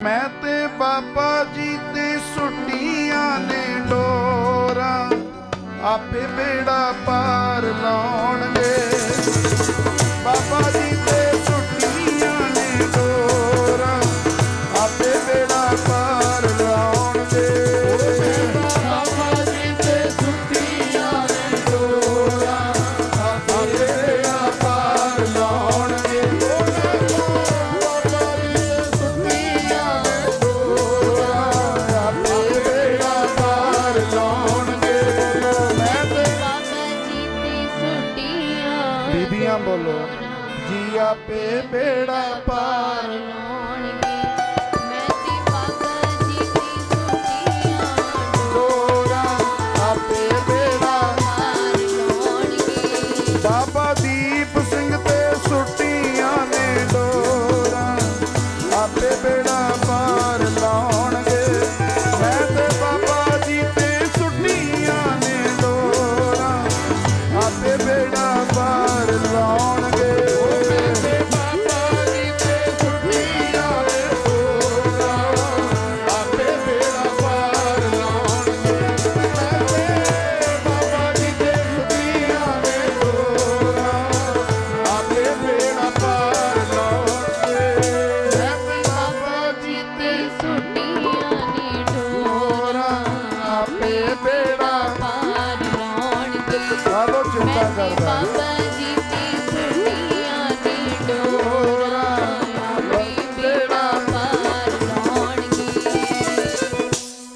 ਮੈਂ ਤੇ ਬਾਬਾ ਜੀ ਤੇ ਸੁੱਟੀਆਂ ਨੇ ਡੋਰਾ ਆਪੇ ਬੇੜਾ ਪਾਰ ਲਾਉਣ ਵੇ ਬੇੜਾ ਪਾਰ ਹੋਣਗੇ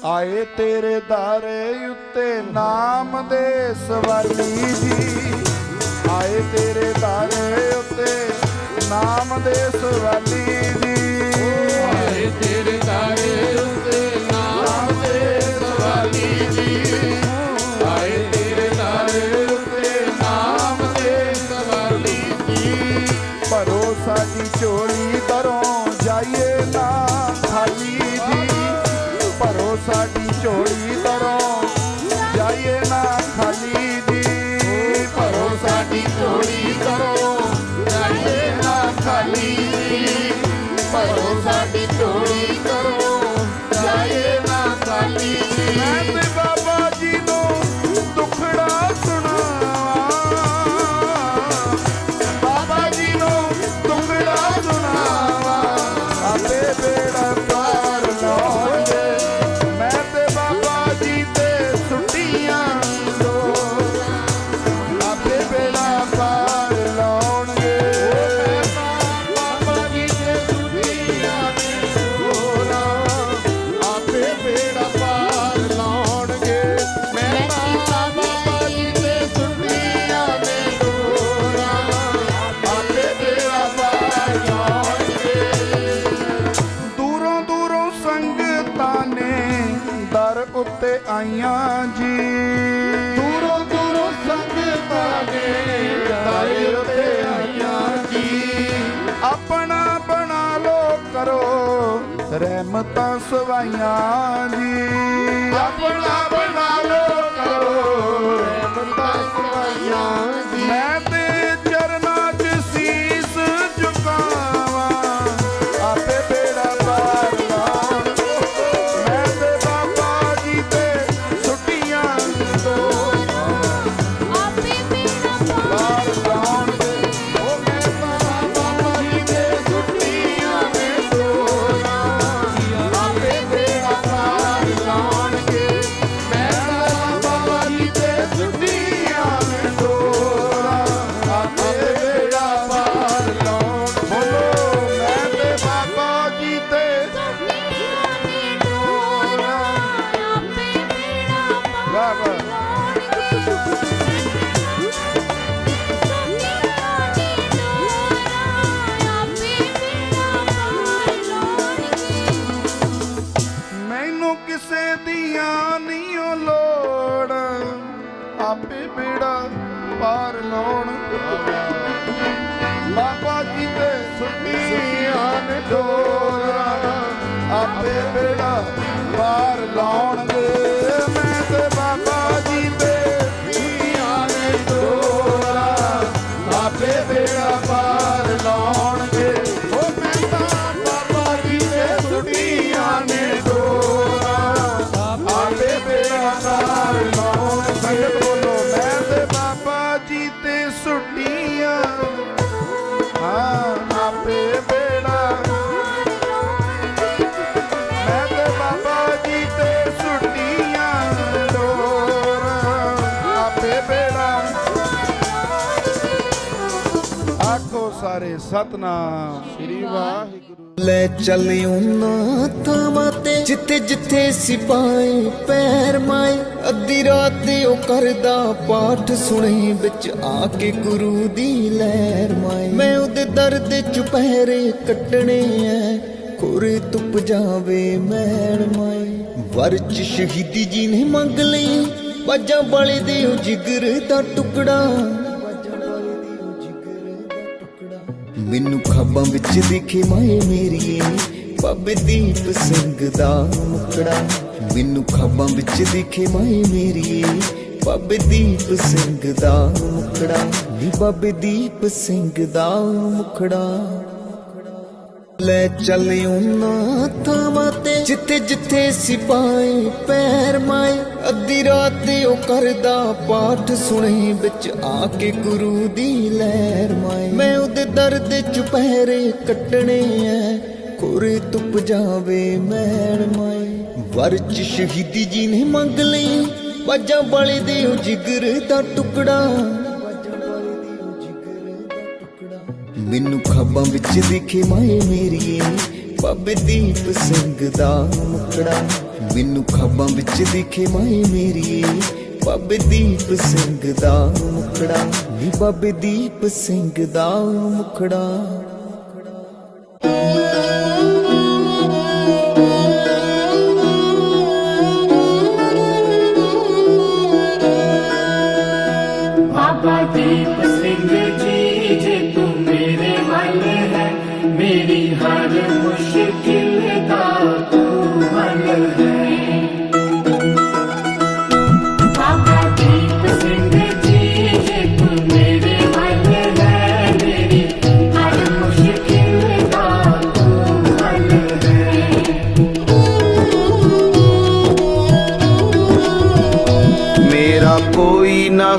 ਆਏ ਤੇਰੇ ਦਰ ਉੱਤੇ ਨਾਮ ਦੇ ਸਵਰਨੀ ਜੀ। ਆਏ ਤੇਰੇ ਦਰ ਉੱਤੇ ਨਾਮ ਦੇ ਸਵਰਨੀ ਜੀ। ਆਏ ਤੇਰੇ ਦਰ ਉੱਤੇ Cut me ਮਾਈਆਂ ਜੀ। ਦੂਰੋਂ ਦੂਰੋਂ ਸੰਗਤਾਂ ਨੇ ਤਾਰੇ ਉੱਤੇ ਆਈਆਂ ਜੀ। ਆਪਣਾ ਬਣਾ ਲੋ ਕਰੋ ਰਹਿਮਤਾਂ ਸਵਾਈਆਂ ਜੀ। ਆਪਣਾ ਬਣਾ ਲੋ ਕਰੋ ਰਹਿਮਤਾਂ ਸਵਾਈਆਂ ਜੀ। ਮੈਂ ਸਤਨਾਮ। ਸ੍ਰੀ ਵਾਹਿਗੁਰੂ। ਲੈ ਚੱਲੇ ਉਹਨਾਂ ਥਾਵਾਂ ਤੇ ਜਿੱਥੇ ਜਿੱਥੇ ਸਿਪਾਹੀ ਪੈਰ ਮਾਏ। ਅੱਧੀ ਰਾਤ ਉਹ ਕਰਦਾ ਪਾਠ ਸੁਣੇ ਵਿੱਚ ਆ ਕੇ ਗੁਰੂ ਦੀ ਲਹਿਰ ਮਾਏ। ਮੈਂ ਉਹਦੇ ਦਰ ਦੇ ਚੁਪਹਿਰੇ ਕੱਟਣੇ ਐ ਖੋਰੇ ਤੁਪ ਜਾਵੇ ਮੈਣ ਮਾਏ। ਵਰ ਚ ਸ਼ਹੀਦੀ ਜੀ ਨੇ ਮੰਗ ਲਈ ਬਾਜਾਂ ਵਾਲੇ ਦੇ ਜਿਗਰ ਦਾ ਟੁਕੜਾ। ਮੈਨੂੰ ਖਾਬਾਂ ਵਿੱਚ ਦਿਖੇ ਮਾਏ ਮੇਰੀਏ ਬਾਬੇ ਦੀਪ ਸਿੰਘ ਦਾ ਮੁਕੜਾ। ਮੈਨੂੰ ਖਾਬਾਂ ਵਿੱਚ ਦਿਖੇ ਮਾਏ ਮੇਰੀਏ ਬਾਬੇ ਦੀਪ ਸਿੰਘ ਦਾ ਮੁਕੜਾ। ਨੀ ਬਾਬੇ ਦੀਪ ਸਿੰਘ ਦਾ ਮੁਕੜਾ। ਲੈ ਚੱਲੇ ਉਹਨਾਂ ਥਾਵਾਂ ਤੇ। ਜਿੱਥੇ ਜਿੱਥੇ ਸਿਪਾਹੀ ਪੈਰ ਮਾਏ। ਅੱਧੀ ਰਾਤ ਉਹ ਕਰਦਾ ਪਾਠ ਸੁਣੇ ਵਿੱਚ ਆ ਕੇ ਗੁਰੂ ਦੀ ਲਹਿਰ ਮਾਏ। ਮੈਂ ਉਹਦੇ ਦਰ ਦੇ ਚੁਪਹਿਰੇ ਕੱਟਣੇ ਐ ਖੋਰੇ ਤੁਪ ਜਾਵੇ ਮੈਣ ਮਾਏ। ਵਰ ਸ਼ਹੀਦੀ ਜੀ ਨੇ ਮੰਗ ਲਈ ਬਾਜਾਂ ਵਾਲੇ ਦੇ ਉਹ ਜਿਗਰ ਦਾ ਟੁਕੜਾ। ਮੈਨੂੰ ਖਾਬਾਂ ਵਿੱਚ ਦਿਖੇ ਮਾਏ ਮੇਰੀਏ, ਬਾਬੇ ਦੀਪ ਸਿੰਘ ਦਾ ਮੁਕੜਾ। ਮੈਨੂੰ ਖੱਬਾਂ ਵਿੱਚ ਦਿਖੇ ਮਾਏ ਮੇਰੀ। ਬਾਬੇ ਦੀਪ ਸਿੰਘ ਦਾ ਮੁਖੜਾ। ਨੀ ਬਾਬੇ ਦੀਪ ਸਿੰਘ ਦਾ ਮੁਕੜਾ ਬਾਬਾ ਦੀਪ ਸਿੰਘ ਜੀ, ਜੇ ਤੂੰ ਮੇਰੇ ਵੱਲ ਹੈ, ਮੇਰੀ ਹਰ ਮੁਸ਼ਕਿਲ ਦਾ ਤੂੰ ਹੱਲ ਹੈ।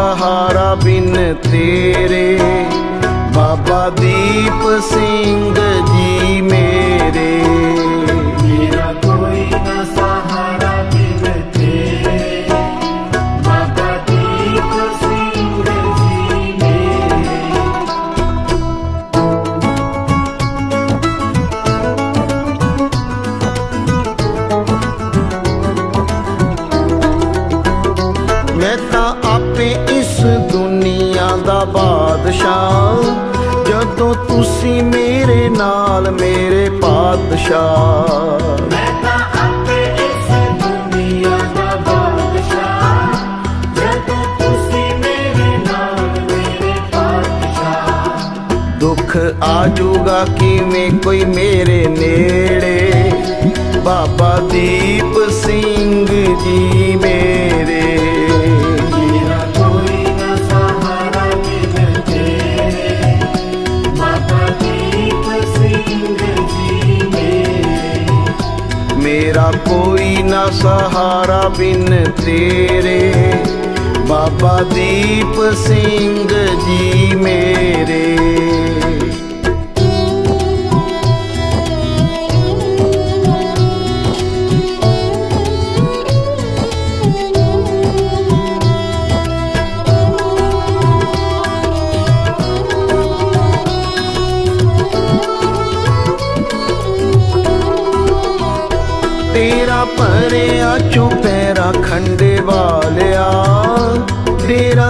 ਸਹਾਰਾ ਬਿਨ ਤੇਰੇ। ਬਾਬਾ ਦੀਪ ਸਿੰਘ ਜੀ ਮੇਰੇ। ਪਾਤਸ਼ਾਹ ਮੈਂ ਤਾਂ ਆਪੇ ਇਸ ਦੁਨੀਆ ਦਾ ਬਾਦਸ਼ਾਹ ਜਦੋਂ ਤੁਸੀਂ ਮੇਰੇ ਨਾਲ ਮੇਰੇ ਪਾਤਸ਼ਾਹ ਦੁੱਖ ਆਜੂਗਾ ਕਿਵੇਂ ਕੋਈ ਮੇਰੇ ਨੇੜੇ ਬਾਬਾ ਦੀਪ ਸਿੰਘ ਜੀ ਸਹਾਰਾ ਬਿਨ ਤੇਰੇ। ਬਾਬਾ ਦੀਪ ਸਿੰਘ ਜੀ ਮੇਰੇ।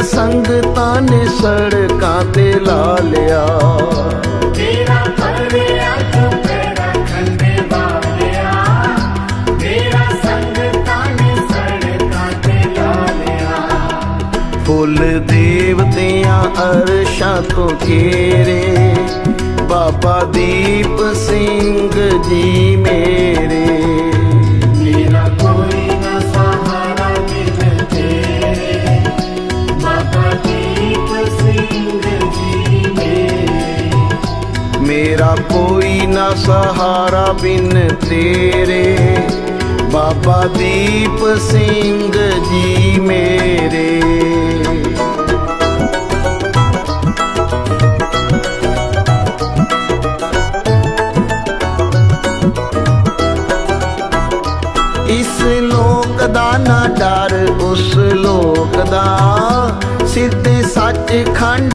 ਸੰਗਤਾਂ ਨੇ ਸੜਕਾਂ ਤੇ ਲਾ ਲਿਆ। ਤੇਰਾ ਖੰਡੇ ਵਾਲਿਆ ਤੇਰਾ ਸੰਗਤਾਂ ਨੇ ਸੜਕਾਂ ਤੇ ਲਾ ਲਿਆ। ਫੁੱਲ ਦੇਵਤਿਆਂ ਅਰਸ਼ਾਂ ਤੋਂ ਘੇਰੇ ਬਾਬਾ ਦੀਪ ਸਿੰਘ ਜੀ ਮੇਰੇ। ਮੇਰਾ ਕੋਈ ਨਾ ਸਹਾਰਾ ਬਿਨ ਤੇਰੇ। ਬਾਬਾ ਦੀਪ ਸਿੰਘ ਜੀ ਮੇਰੇ। ਇਸ ਲੋਕ ਦਾ ਨਾ ਡਰ, ਉਸ ਲੋਕ ਦਾ ਸਿੱਧੇ ਸੱਚ ਖੰਡ